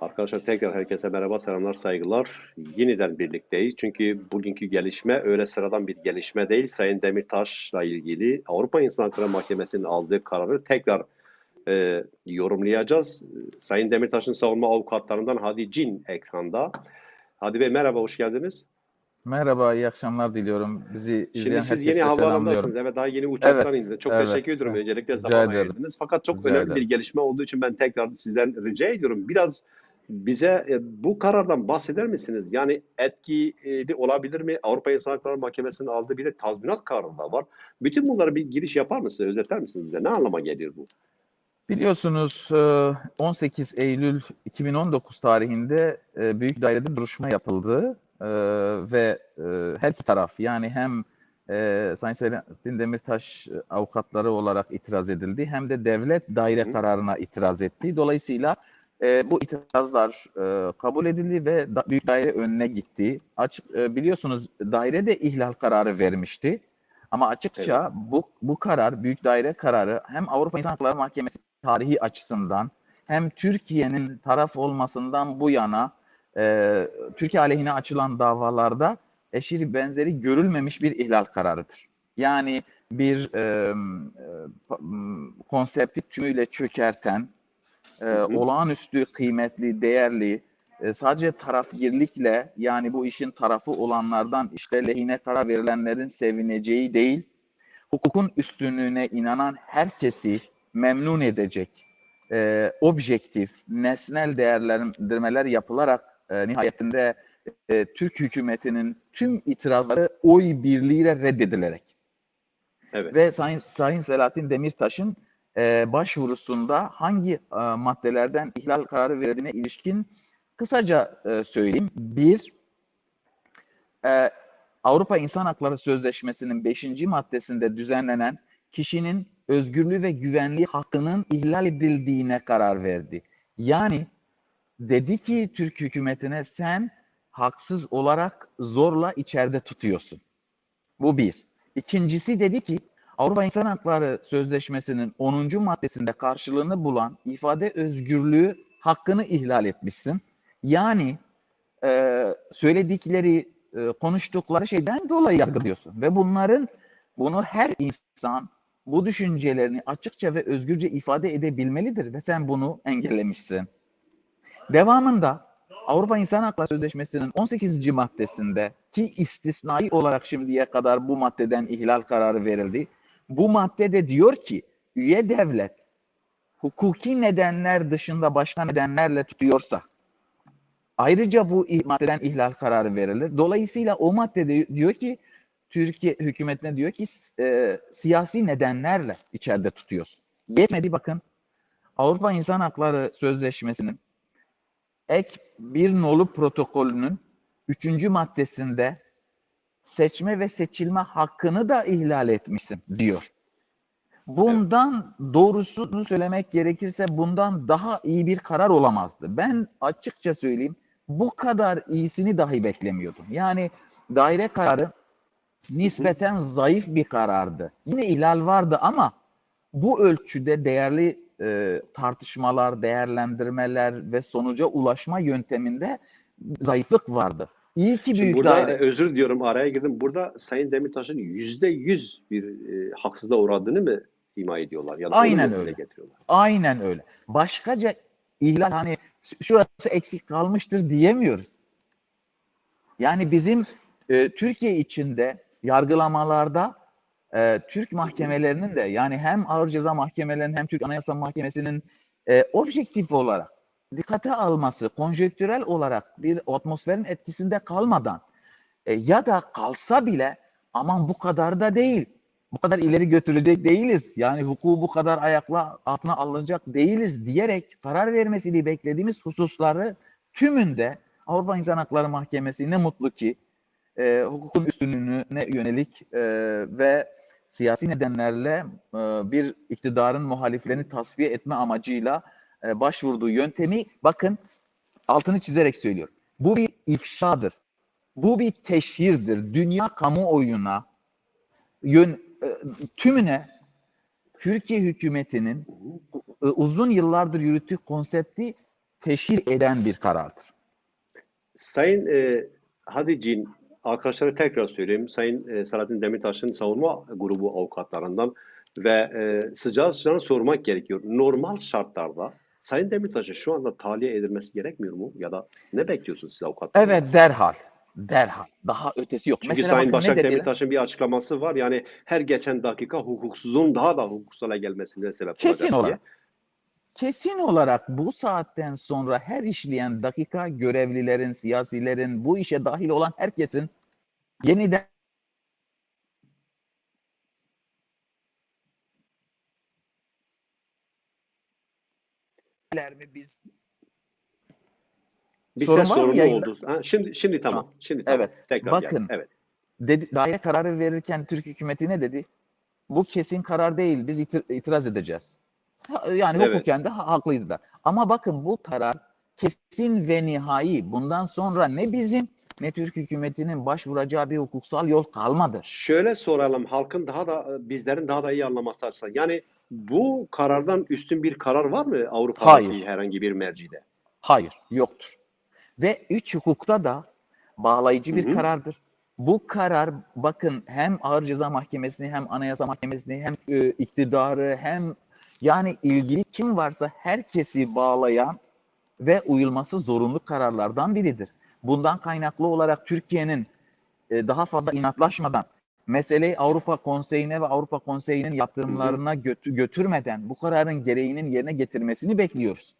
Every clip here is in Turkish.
Arkadaşlar tekrar herkese merhaba, selamlar, saygılar. Yeniden birlikteyiz. Çünkü bugünkü gelişme öyle sıradan bir gelişme değil. Sayın Demirtaş'la ilgili Avrupa İnsan Hakları Mahkemesi'nin aldığı kararı tekrar e, yorumlayacağız. Sayın Demirtaş'ın savunma avukatlarından Hadi Cin ekranda. Hadi Bey merhaba, hoş geldiniz. Merhaba, iyi akşamlar diliyorum. Bizi izleyen Şimdi siz yeni havaalanındasınız. Evet daha yeni uçaktan Evet, indiniz. Çok evet, teşekkür ediyorum. Öncelikle Rica zaman ederim. ayırdınız. Fakat çok Rica önemli ederim. bir gelişme olduğu için ben tekrar sizden rica ediyorum. Biraz bize e, bu karardan bahseder misiniz? Yani etkili olabilir mi? Avrupa İnsan Hakları Mahkemesi'nin aldığı bir de tazminat kararı da var. Bütün bunları bir giriş yapar mısınız? Özetler misiniz bize? Ne anlama geliyor bu? Biliyorsunuz e, 18 Eylül 2019 tarihinde e, Büyük Dairede duruşma yapıldı E, ve e, her iki taraf yani hem e, Sayın Selahattin Demirtaş e, avukatları olarak itiraz edildi hem de devlet daire kararına itiraz etti. Dolayısıyla e, bu itirazlar e, kabul edildi ve da, Büyük Daire önüne gitti. Açık e, biliyorsunuz daire de ihlal kararı vermişti. Ama açıkça bu bu karar, büyük daire kararı hem Avrupa İnsan Hakları Mahkemesi tarihi açısından hem Türkiye'nin taraf olmasından bu yana e, Türkiye aleyhine açılan davalarda eşiri benzeri görülmemiş bir ihlal kararıdır. Yani bir e, e, konsepti tümüyle çökerten, e, olağanüstü kıymetli, değerli, e, sadece tarafgirlikle yani bu işin tarafı olanlardan işte lehine karar verilenlerin sevineceği değil, hukukun üstünlüğüne inanan herkesi memnun edecek e, objektif, nesnel değerlendirmeler yapılarak e, nihayetinde e, Türk hükümetinin tüm itirazları oy birliğiyle reddedilerek Evet. ve Sayın, Sayın Selahattin Demirtaş'ın e, başvurusunda hangi e, maddelerden ihlal kararı verildiğine ilişkin kısaca e, söyleyeyim. Bir, e, Avrupa İnsan Hakları Sözleşmesi'nin 5. maddesinde düzenlenen kişinin özgürlüğü ve güvenliği hakkının ihlal edildiğine karar verdi. Yani dedi ki Türk hükümetine sen haksız olarak zorla içeride tutuyorsun. Bu bir. İkincisi dedi ki Avrupa İnsan Hakları Sözleşmesi'nin 10. maddesinde karşılığını bulan ifade özgürlüğü hakkını ihlal etmişsin. Yani e, söyledikleri, e, konuştukları şeyden dolayı yargılıyorsun. Ve bunların, bunu her insan bu düşüncelerini açıkça ve özgürce ifade edebilmelidir ve sen bunu engellemişsin. Devamında Avrupa İnsan Hakları Sözleşmesi'nin 18. maddesinde ki istisnai olarak şimdiye kadar bu maddeden ihlal kararı verildi. Bu maddede diyor ki üye devlet hukuki nedenler dışında başka nedenlerle tutuyorsa ayrıca bu maddeden ihlal kararı verilir. Dolayısıyla o maddede diyor ki Türkiye hükümetine diyor ki e, siyasi nedenlerle içeride tutuyorsun. Yetmedi bakın. Avrupa İnsan Hakları Sözleşmesi'nin ek bir nolu protokolünün üçüncü maddesinde seçme ve seçilme hakkını da ihlal etmişsin diyor. Bundan doğrusunu söylemek gerekirse bundan daha iyi bir karar olamazdı. Ben açıkça söyleyeyim bu kadar iyisini dahi beklemiyordum. Yani daire kararı nispeten zayıf bir karardı. Yine ihlal vardı ama bu ölçüde değerli e, tartışmalar, değerlendirmeler ve sonuca ulaşma yönteminde zayıflık vardı. İyi ki Şimdi büyük burada daire... e, özür diliyorum araya girdim. Burada Sayın Demirtaş'ın yüzde yüz bir e, haksızlığa uğradığını mı ima ediyorlar? Ya da Aynen öyle. getiriyorlar? Aynen öyle. Başkaca ihlal hani şurası eksik kalmıştır diyemiyoruz. Yani bizim e, Türkiye içinde yargılamalarda e, Türk mahkemelerinin de yani hem ağır ceza mahkemelerinin hem Türk Anayasa Mahkemesi'nin e, objektif olarak dikkate alması, konjektürel olarak bir atmosferin etkisinde kalmadan e, ya da kalsa bile aman bu kadar da değil. Bu kadar ileri götürecek değiliz. Yani hukuku bu kadar ayakla altına alınacak değiliz diyerek karar vermesini beklediğimiz hususları tümünde Avrupa İnsan Hakları Mahkemesi ne mutlu ki e, hukukun üstünlüğüne yönelik e, ve siyasi nedenlerle e, bir iktidarın muhaliflerini tasfiye etme amacıyla e, başvurduğu yöntemi bakın altını çizerek söylüyorum. Bu bir ifşadır. Bu bir teşhirdir. Dünya kamuoyuna yön, e, tümüne Türkiye hükümetinin e, uzun yıllardır yürüttüğü konsepti teşhir eden bir karardır. Sayın e, Hadicin, arkadaşlara tekrar söyleyeyim. Sayın e, Selahattin Demirtaş'ın savunma grubu avukatlarından ve e, sıcağı sıcağına sormak gerekiyor. Normal şartlarda Sayın Demirtaş'a şu anda tahliye edilmesi gerekmiyor mu? Ya da ne bekliyorsunuz siz avukatlar? Evet derhal. Derhal. Daha ötesi yok. Çünkü Mesela Sayın Başak? Demirtaş'ın bir açıklaması var. Yani her geçen dakika hukuksuzluğun daha da hukuksala gelmesine sebep Kesin olacak diye. olarak. Kesin olarak bu saatten sonra her işleyen dakika görevlilerin, siyasilerin, bu işe dahil olan herkesin yeniden mi biz Bir Sorun ses var mı sorunu yayında? oldu. Ha, şimdi şimdi tamam. Şimdi tamam. Evet. Tekrar Bakın. geldi. Evet. dedi, daire kararı verirken Türk hükümeti ne dedi? Bu kesin karar değil. Biz itir- itiraz edeceğiz. Ha- Yani Evet. hukuken de ha- haklıydılar. Ama bakın bu karar kesin ve nihai. Bundan sonra ne bizim ne Türk hükümetinin başvuracağı bir hukuksal yol kalmadı. Şöyle soralım halkın daha da bizlerin daha da iyi anlaması açısından. Yani bu karardan üstün bir karar var mı Avrupa'daki Hayır. herhangi bir mercide? Hayır, yoktur. Ve üç hukukta da bağlayıcı bir Hı hı. karardır. Bu karar bakın hem Ağır Ceza Mahkemesi'ni hem Anayasa Mahkemesi'ni hem e, iktidarı hem yani ilgili kim varsa herkesi bağlayan ve uyulması zorunlu kararlardan biridir. Bundan kaynaklı olarak Türkiye'nin e, daha fazla inatlaşmadan meseleyi Avrupa Konseyi'ne ve Avrupa Konseyi'nin yaptırımlarına götü- götürmeden bu kararın gereğinin yerine getirmesini bekliyoruz.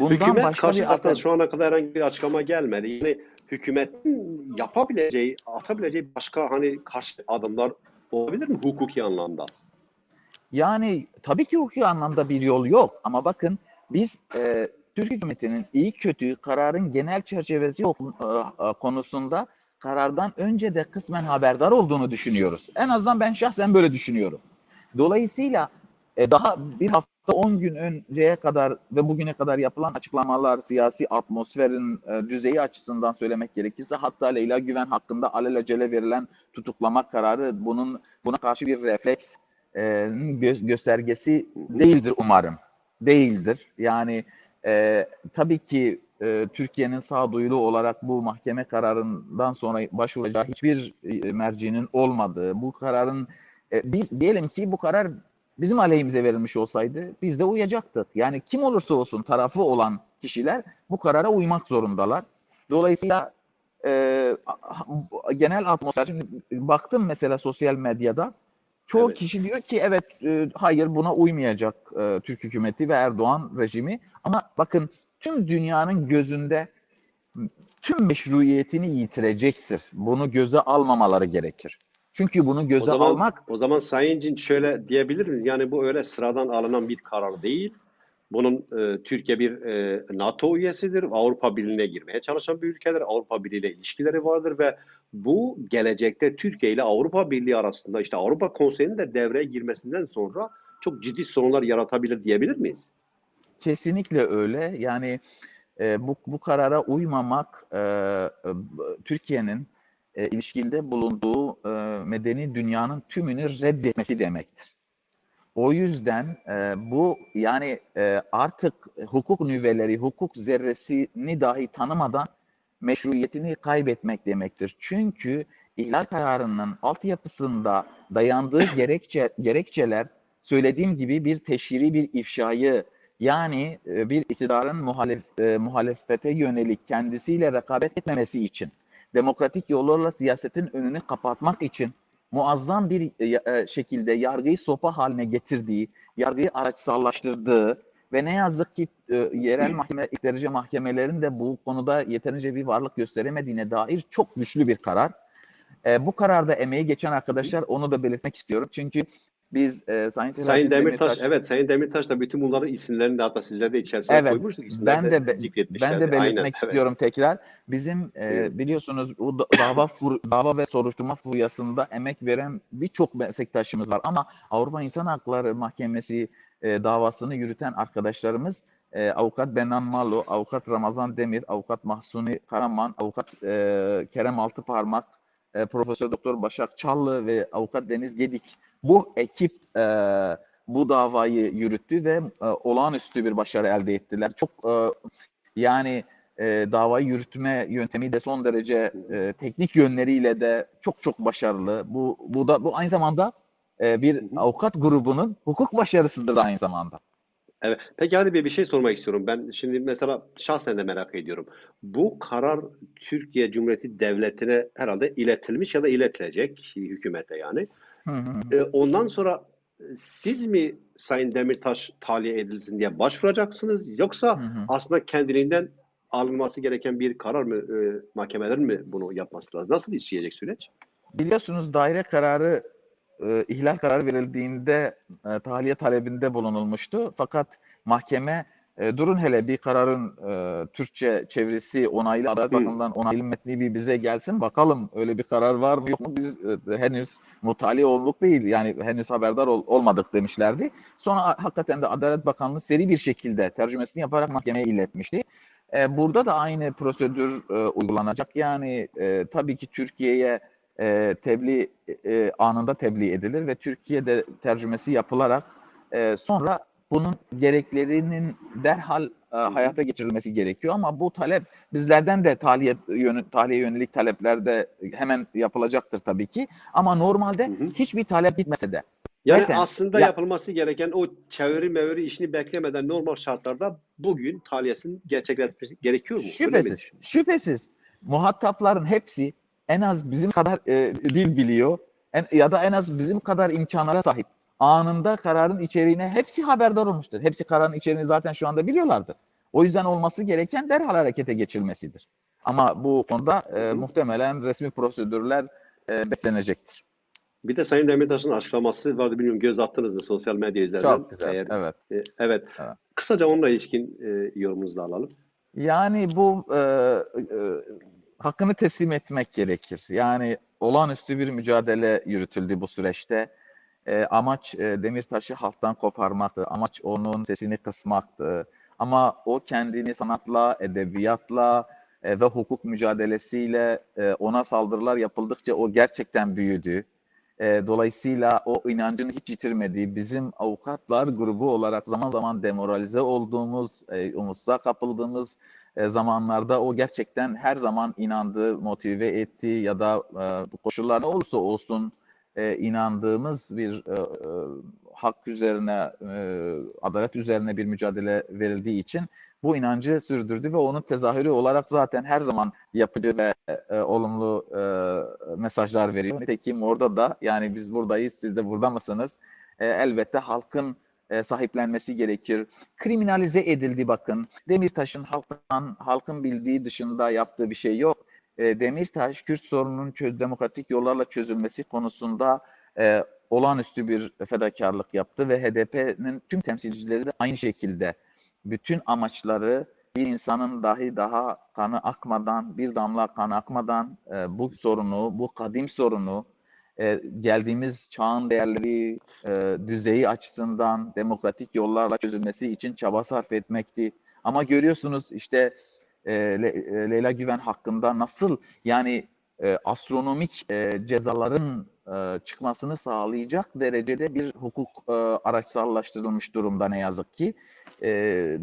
Bundan Hükümet başka karşı taraftan şu ana kadar herhangi bir açıklama gelmedi. Yani hükümetin yapabileceği, atabileceği başka hani karşı adımlar olabilir mi hukuki anlamda? Yani tabii ki hukuki anlamda bir yol yok ama bakın biz e, Türk hükümetinin iyi kötü kararın genel çerçevesi yok, e, e, konusunda karardan önce de kısmen haberdar olduğunu düşünüyoruz. En azından ben şahsen böyle düşünüyorum. Dolayısıyla e, daha bir hafta 10 gün önceye kadar ve bugüne kadar yapılan açıklamalar siyasi atmosferin düzeyi açısından söylemek gerekirse hatta Leyla Güven hakkında alelacele verilen tutuklama kararı bunun buna karşı bir refleks gö- göstergesi değildir umarım. Değildir. Yani e, tabii ki e, Türkiye'nin sağduyulu olarak bu mahkeme kararından sonra başvuracağı hiçbir e, mercinin olmadığı, bu kararın e, biz diyelim ki bu karar bizim aleyhimize verilmiş olsaydı biz de uyacaktık. Yani kim olursa olsun tarafı olan kişiler bu karara uymak zorundalar. Dolayısıyla e, genel atmosfer, şimdi baktım mesela sosyal medyada çoğu Evet. kişi diyor ki evet e, hayır buna uymayacak e, Türk hükümeti ve Erdoğan rejimi. Ama bakın tüm dünyanın gözünde tüm meşruiyetini yitirecektir. Bunu göze almamaları gerekir. Çünkü bunu göze o zaman, almak o zaman Sayın Cin şöyle diyebilir miyiz? Yani bu öyle sıradan alınan bir karar değil. Bunun e, Türkiye bir e, NATO üyesidir. Avrupa Birliği'ne girmeye çalışan bir ülkedir. Avrupa Birliği ile ilişkileri vardır ve bu gelecekte Türkiye ile Avrupa Birliği arasında işte Avrupa Konseyi'nin de devreye girmesinden sonra çok ciddi sorunlar yaratabilir diyebilir miyiz? Kesinlikle öyle. Yani e, bu, bu karara uymamak e, e, Türkiye'nin e, ilişkinde bulunduğu e, medeni dünyanın tümünü reddetmesi demektir. O yüzden e, bu yani e, artık hukuk nüveleri, hukuk zerresini dahi tanımadan meşruiyetini kaybetmek demektir. Çünkü ihlal kararının altyapısında dayandığı gerekçe, gerekçeler söylediğim gibi bir teşhiri bir ifşayı yani e, bir iktidarın muhalef, e, muhalefete yönelik kendisiyle rekabet etmemesi için, demokratik yollarla siyasetin önünü kapatmak için muazzam bir e, e, şekilde yargıyı sopa haline getirdiği, yargıyı araçsallaştırdığı ve ne yazık ki e, yerel mahkeme, ilk derece mahkemelerin de bu konuda yeterince bir varlık gösteremediğine dair çok güçlü bir karar. E, bu kararda emeği geçen arkadaşlar onu da belirtmek istiyorum. Çünkü biz e, Sayın Sayın Demirtaş, Demirtaş- evet Sayın Demirtaş da bütün bunların isimlerini de hatta sizler de içerisine Evet, koymuştuk. Ben de zikretmişlerdi. ben de belirtmek Aynen, evet. istiyorum tekrar. Bizim e, biliyorsunuz bu da- dava fur- dava ve soruşturma furyasında emek veren birçok meslektaşımız var ama Avrupa İnsan Hakları Mahkemesi e, davasını yürüten arkadaşlarımız e, avukat Benan Malo, avukat Ramazan Demir, avukat Mahsuni Karaman, avukat e, Kerem Altıparmak, e, Profesör Doktor Başak Çallı ve avukat Deniz Gedik bu ekip e, bu davayı yürüttü ve e, olağanüstü bir başarı elde ettiler. Çok e, yani e, davayı yürütme yöntemi de son derece e, teknik yönleriyle de çok çok başarılı. Bu bu da bu aynı zamanda e, bir avukat grubunun hukuk başarısıdır aynı zamanda. Evet. Peki hadi bir bir şey sormak istiyorum. Ben şimdi mesela şahsen de merak ediyorum. Bu karar Türkiye Cumhuriyeti Devleti'ne herhalde iletilmiş ya da iletilecek hükümete yani. Hı hı. E, ondan sonra siz mi Sayın Demirtaş tahliye edilsin diye başvuracaksınız yoksa Hı hı. aslında kendiliğinden alınması gereken bir karar mı e, mahkemelerin mi bunu yapması lazım? Nasıl işleyecek süreç? Biliyorsunuz daire kararı e, ihlal kararı verildiğinde e, tahliye talebinde bulunulmuştu. Fakat mahkeme e, durun hele bir kararın e, Türkçe çevirisi onaylı Adalet. Bakanlığı'ndan onaylı metni bir bize gelsin bakalım öyle bir karar var mı yok mu biz e, henüz muttali olduk değil yani henüz haberdar ol- olmadık demişlerdi. Sonra hakikaten de Adalet Bakanlığı seri bir şekilde tercümesini yaparak mahkemeye iletmişti. E, burada da aynı prosedür e, uygulanacak. Yani e, tabii ki Türkiye'ye e, tebliğ e, anında tebliğ edilir ve Türkiye'de tercümesi yapılarak e, sonra bunun gereklerinin derhal e, hayata geçirilmesi gerekiyor. Ama bu talep bizlerden de tahliye yönü, tahliye yönelik talepler de hemen yapılacaktır tabii ki. Ama normalde Hı hı. hiçbir talep gitmese de. Yani Mesela- aslında Ya- yapılması gereken o çeviri mevri işini beklemeden normal şartlarda bugün tahliyesinin gerçekleşmesi gerekiyor mu? Şüphesiz, şüphesiz. Muhatapların hepsi en az bizim kadar e, dil biliyor en, ya da en az bizim kadar imkanlara sahip. Anında kararın içeriğine hepsi haberdar olmuştur. Hepsi kararın içeriğini zaten şu anda biliyorlardır. O yüzden olması gereken derhal harekete geçilmesidir. Ama bu konuda e, muhtemelen resmi prosedürler e, beklenecektir. Bir de Sayın Demirtaş'ın açıklaması vardı bilmiyorum göz attınız mı sosyal medya üzerinden? Çok güzel. Eğer- Evet. e, evet. Evet. Kısaca onunla ilişkin e, yorumunuzu da alalım. Yani bu e, e, hakkını teslim etmek gerekir. Yani olağanüstü bir mücadele yürütüldü bu süreçte. E, amaç e, Demirtaş'ı halktan koparmaktı. Amaç onun sesini kısmaktı. Ama o kendini sanatla, edebiyatla e, ve hukuk mücadelesiyle e, ona saldırılar yapıldıkça o gerçekten büyüdü. E, dolayısıyla o inancını hiç yitirmedi. Bizim avukatlar grubu olarak zaman zaman demoralize olduğumuz, e, umutsuzluğa kapıldığımız e, zamanlarda o gerçekten her zaman inandı, motive etti ya da e, bu koşullar ne olursa olsun e, inandığımız bir hak üzerine, adalet üzerine bir mücadele verildiği için bu inancı sürdürdü ve onun tezahürü olarak zaten her zaman yapıcı ve e, olumlu e, mesajlar veriyor. Nitekim orada da yani biz buradayız, siz de burada mısınız? E, elbette halkın e, sahiplenmesi gerekir. Kriminalize edildi bakın. Demirtaş'ın halktan, halkın bildiği dışında yaptığı bir şey yok. E, Demirtaş, Kürt sorununun çöz, demokratik yollarla çözülmesi konusunda e, olağanüstü bir fedakarlık yaptı ve HDP'nin tüm temsilcileri de aynı şekilde bütün amaçları bir insanın dahi daha kanı akmadan, bir damla kan akmadan e, bu sorunu, bu kadim sorunu e, geldiğimiz çağın değerleri, e, düzeyi açısından demokratik yollarla çözülmesi için çaba sarf etmekti. Ama görüyorsunuz işte e, Le- e, Leyla Güven hakkında nasıl yani e, astronomik e, cezaların e, çıkmasını sağlayacak derecede bir hukuk e, araçsallaştırılmış durumda ne yazık ki. E,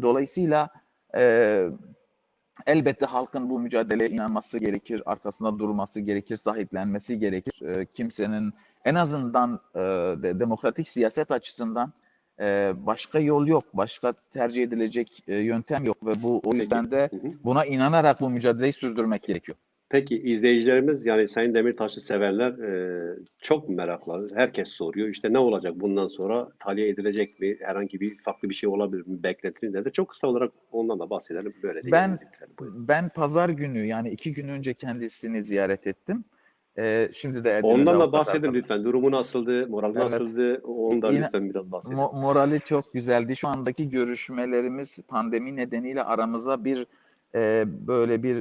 dolayısıyla e, elbette halkın bu mücadeleye inanması gerekir, arkasında durması gerekir, sahiplenmesi gerekir. E, kimsenin en azından e, de, demokratik siyaset açısından e, başka yol yok, başka tercih edilecek e, yöntem yok ve bu o yüzden de buna inanarak bu mücadeleyi sürdürmek gerekiyor. Peki izleyicilerimiz yani Sayın Demirtaş'ı severler e, çok meraklı. Herkes soruyor işte ne olacak bundan sonra tahliye edilecek mi? Herhangi bir farklı bir şey olabilir mi? Beklentiniz nedir? Çok kısa olarak ondan da bahsedelim. Böylece Ben- bitirelim. Ben pazar günü yani iki gün önce kendisini ziyaret ettim. E, şimdi de Ondan da bahsedin arkadaşım. lütfen. Durumu nasıldı? Morali Evet. nasıldı? Ondan Yine- lütfen biraz bahsedin. Mo- morali çok güzeldi. Şu andaki görüşmelerimiz pandemi nedeniyle aramıza bir e, böyle bir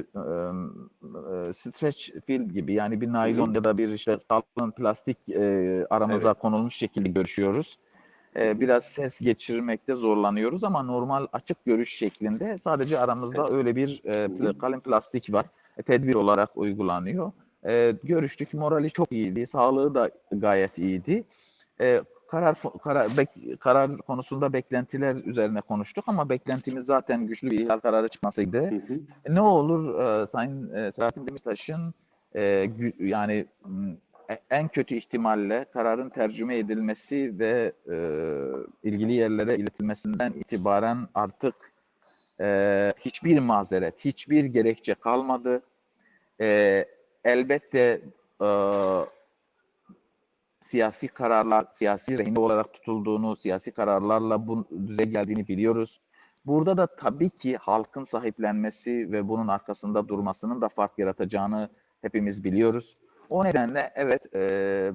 e, stretch film gibi yani bir naylon ya da bir işte salon plastik e, aramıza konulmuş şekilde görüşüyoruz. E, biraz ses geçirmekte zorlanıyoruz ama normal açık görüş şeklinde sadece aramızda Evet. öyle bir e, kalın plastik var. E, tedbir olarak uygulanıyor. E, görüştük. Morali çok iyiydi. Sağlığı da gayet iyiydi. E, karar karar, bek- karar konusunda beklentiler üzerine konuştuk ama beklentimiz zaten güçlü bir ihlal kararı çıkmasıydı. Hı hı. E, Ne olur e, Sayın e, Selahattin Demirtaş'ın e, gü- yani e- en kötü ihtimalle kararın tercüme edilmesi ve e, ilgili yerlere iletilmesinden itibaren artık e, hiçbir mazeret, hiçbir gerekçe kalmadı. E, elbette e, siyasi kararlar, siyasi rehine olarak tutulduğunu, siyasi kararlarla bu düzey geldiğini biliyoruz. Burada da tabii ki halkın sahiplenmesi ve bunun arkasında durmasının da fark yaratacağını hepimiz biliyoruz. O nedenle evet e,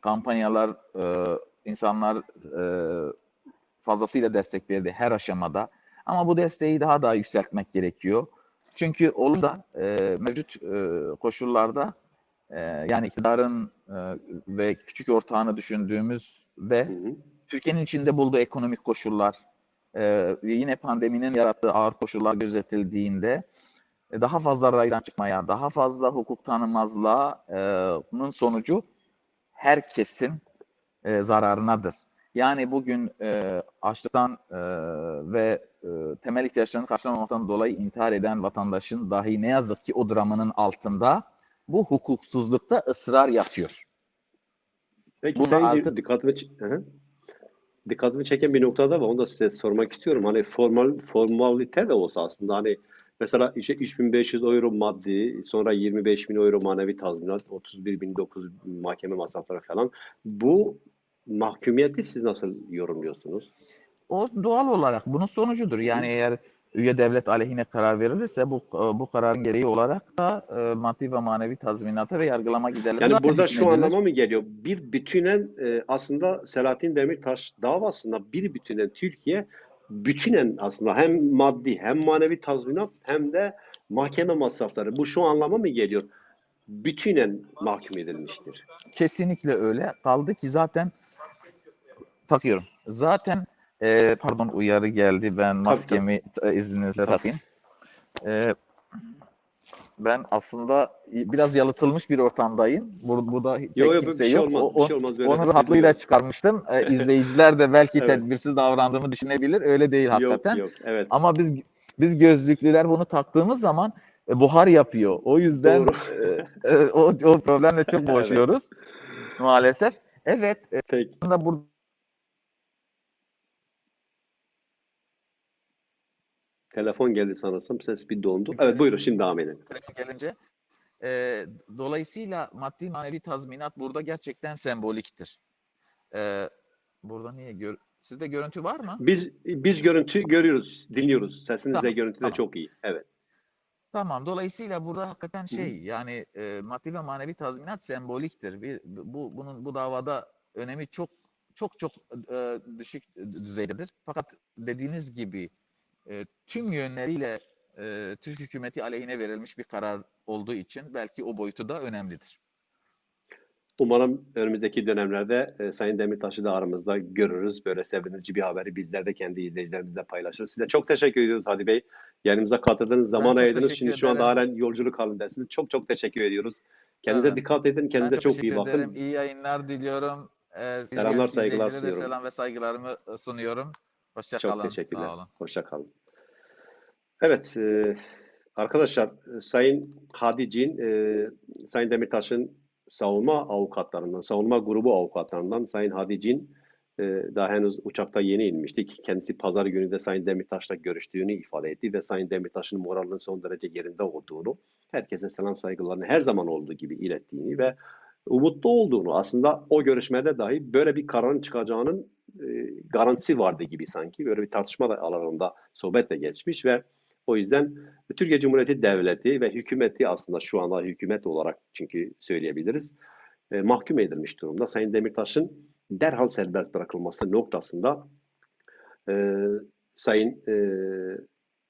kampanyalar, e, insanlar e, fazlasıyla destek verdi her aşamada. Ama bu desteği daha da yükseltmek gerekiyor. Çünkü olur da e, mevcut e, koşullarda e, yani iktidarın e, ve küçük ortağını düşündüğümüzde. Türkiye'nin içinde bulduğu ekonomik koşullar e, ve yine pandeminin yarattığı ağır koşullar gözetildiğinde e, daha fazla raydan çıkmaya, daha fazla hukuk tanımazlığının sonucu herkesin e, zararınadır. Yani bugün e, açlıktan e, ve e, temel ihtiyaçlarını karşılamamaktan dolayı intihar eden vatandaşın dahi ne yazık ki o dramanın altında bu hukuksuzlukta ısrar yatıyor. Peki Bunu sen artık- dikkatimi, dikkatimi çeken bir noktada var. Onu da size sormak istiyorum. Hani formal formalite de olsa aslında hani mesela işte 3500 euro maddi, sonra 25.000 euro manevi tazminat, 31.900 mahkeme masrafları falan. Bu mahkumiyeti siz nasıl yorumluyorsunuz? O doğal olarak bunun sonucudur. Yani eğer üye devlet aleyhine karar verilirse bu bu kararın gereği olarak da e, maddi ve manevi tazminata ve yargılama giderleri Yani burada şu hükmedilir. anlama mı geliyor? Bir bütünen e, aslında Selahattin Demirtaş davasında bir bütünen Türkiye bütünen aslında hem maddi hem manevi tazminat hem de mahkeme masrafları. Bu şu anlama mı geliyor? Bütünen mahkum edilmiştir. Kesinlikle öyle. Kaldı ki zaten takıyorum. Zaten e, pardon uyarı geldi. Ben maskemi e, izninizle takayım. E, ben aslında biraz yalıtılmış bir ortamdayım. Bur burada pek Yok yok bir kimse şey yok. olmaz. O- şey olmaz. Onu rahatlığıyla şey çıkarmıştım. E, izleyiciler de belki Evet. tedbirsiz davrandığımı düşünebilir. Öyle değil hakikaten. Yok yok. Evet. Ama biz biz gözlüklüler bunu taktığımız zaman e, buhar yapıyor. O yüzden e, e, o, o problemle çok boğuşuyoruz maalesef. Evet, e, Peki. aslında burada Telefon geldi sanırsam. Ses bir dondu. Evet buyurun şimdi devam edin. gelince e, dolayısıyla maddi manevi tazminat burada gerçekten semboliktir. E, burada niye gör Sizde görüntü var mı? Biz biz görüntü görüyoruz, dinliyoruz. Sesiniz de Tamam, görüntü de tamam. çok iyi. Evet. Tamam. Dolayısıyla burada hakikaten şey yani e, maddi ve manevi tazminat semboliktir. Bir, bu bunun bu davada önemi çok çok çok e, düşük düzeydedir. Fakat dediğiniz gibi e, tüm yönleriyle e, Türk hükümeti aleyhine verilmiş bir karar olduğu için belki o boyutu da önemlidir. Umarım önümüzdeki dönemlerde e, Sayın Demirtaş'ı da aramızda görürüz. Böyle sevindirici bir haberi bizler de kendi izleyicilerimizle paylaşırız. Size çok teşekkür ediyoruz Hadi Bey. Yanımıza katıldınız, zaman ayırdınız. Şimdi şu anda ederim. halen yolculuk halindesiniz. Çok çok teşekkür ediyoruz. Kendinize Evet. dikkat edin. Kendinize ben çok, çok iyi ederim. bakın. İyi yayınlar diliyorum. Ee, Selamlar, saygılar sunuyorum. selam ve saygılarımı sunuyorum. Hoşça Çok kalın. teşekkürler. Sağ olun. Hoşça kalın. Evet, e, arkadaşlar e, Sayın Hadicin, e, Sayın Demirtaş'ın savunma avukatlarından, savunma grubu avukatlarından Sayın Hadicin e, daha henüz uçakta yeni inmiştik. Kendisi pazar günü de Sayın Demirtaş'la görüştüğünü ifade etti ve Sayın Demirtaş'ın moralinin son derece yerinde olduğunu, herkese selam saygılarını her zaman olduğu gibi ilettiğini ve umutlu olduğunu aslında o görüşmede dahi böyle bir kararın çıkacağının e, garantisi vardı gibi sanki. Böyle bir tartışma da alanında sohbetle geçmiş ve o yüzden Türkiye Cumhuriyeti Devleti ve hükümeti aslında şu anda hükümet olarak çünkü söyleyebiliriz e, mahkum edilmiş durumda. Sayın Demirtaş'ın derhal serbest bırakılması noktasında e, Sayın e,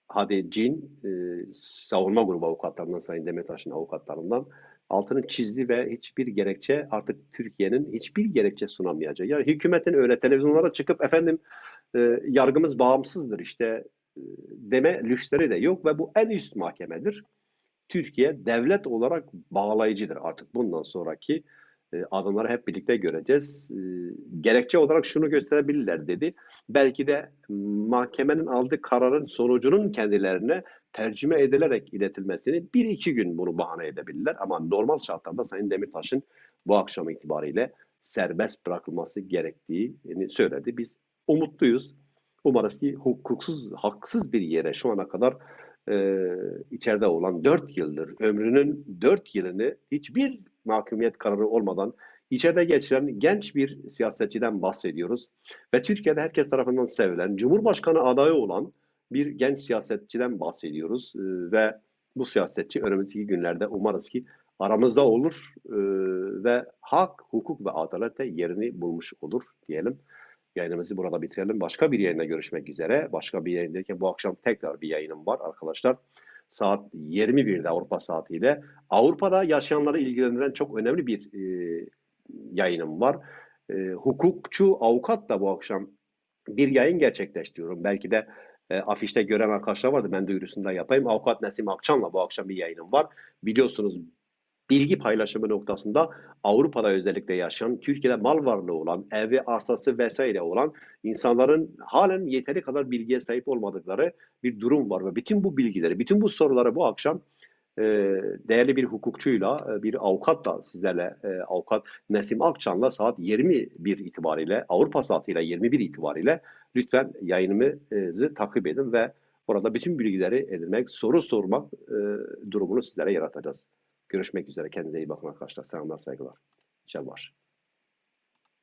Hadi Cin e, savunma grubu avukatlarından Sayın Demirtaş'ın avukatlarından altını çizdi ve hiçbir gerekçe artık Türkiye'nin hiçbir gerekçe sunamayacağı. Yani hükümetin öyle televizyonlara çıkıp efendim e, yargımız bağımsızdır işte e, deme lüksleri de yok ve bu en üst mahkemedir. Türkiye devlet olarak bağlayıcıdır artık bundan sonraki E, adımları hep birlikte göreceğiz. E, gerekçe olarak şunu gösterebilirler dedi. Belki de mahkemenin aldığı kararın sonucunun kendilerine tercüme edilerek iletilmesini bir iki gün bunu bahane edebilirler. Ama normal şartlarda Sayın Demirtaş'ın bu akşam itibariyle serbest bırakılması gerektiğini söyledi. Biz umutluyuz. Umarız ki hukuksuz, haksız bir yere şu ana kadar e, içeride olan 4 yıldır, ömrünün 4 yılını hiçbir mahkumiyet kararı olmadan içeride geçiren genç bir siyasetçiden bahsediyoruz. Ve Türkiye'de herkes tarafından sevilen, Cumhurbaşkanı adayı olan bir genç siyasetçiden bahsediyoruz. E, ve bu siyasetçi önümüzdeki günlerde umarız ki aramızda olur e, ve hak, hukuk ve adalete yerini bulmuş olur diyelim. Yayınımızı burada bitirelim. Başka bir yayında görüşmek üzere. Başka bir yayındayken bu akşam tekrar bir yayınım var arkadaşlar. Saat 21'de Avrupa saatiyle. Avrupa'da yaşayanları ilgilendiren çok önemli bir e, yayınım var. E, hukukçu, avukat da bu akşam bir yayın gerçekleştiriyorum. Belki de e, afişte gören arkadaşlar vardı. Ben duyurusunu da yapayım. Avukat Nesim Akçan'la bu akşam bir yayınım var. Biliyorsunuz bilgi paylaşımı noktasında Avrupa'da özellikle yaşayan, Türkiye'de mal varlığı olan, evi, arsası vesaire olan insanların halen yeteri kadar bilgiye sahip olmadıkları bir durum var ve bütün bu bilgileri, bütün bu soruları bu akşam e, değerli bir hukukçuyla, e, bir avukatla sizlerle, e, avukat Nesim Akçan'la saat 21 itibariyle, Avrupa saatiyle 21 itibariyle lütfen yayınımızı takip edin ve orada bütün bilgileri edinmek, soru sormak e, durumunu sizlere yaratacağız. Görüşmek üzere. Kendinize iyi bakın arkadaşlar. Selamlar, saygılar. İnşallah.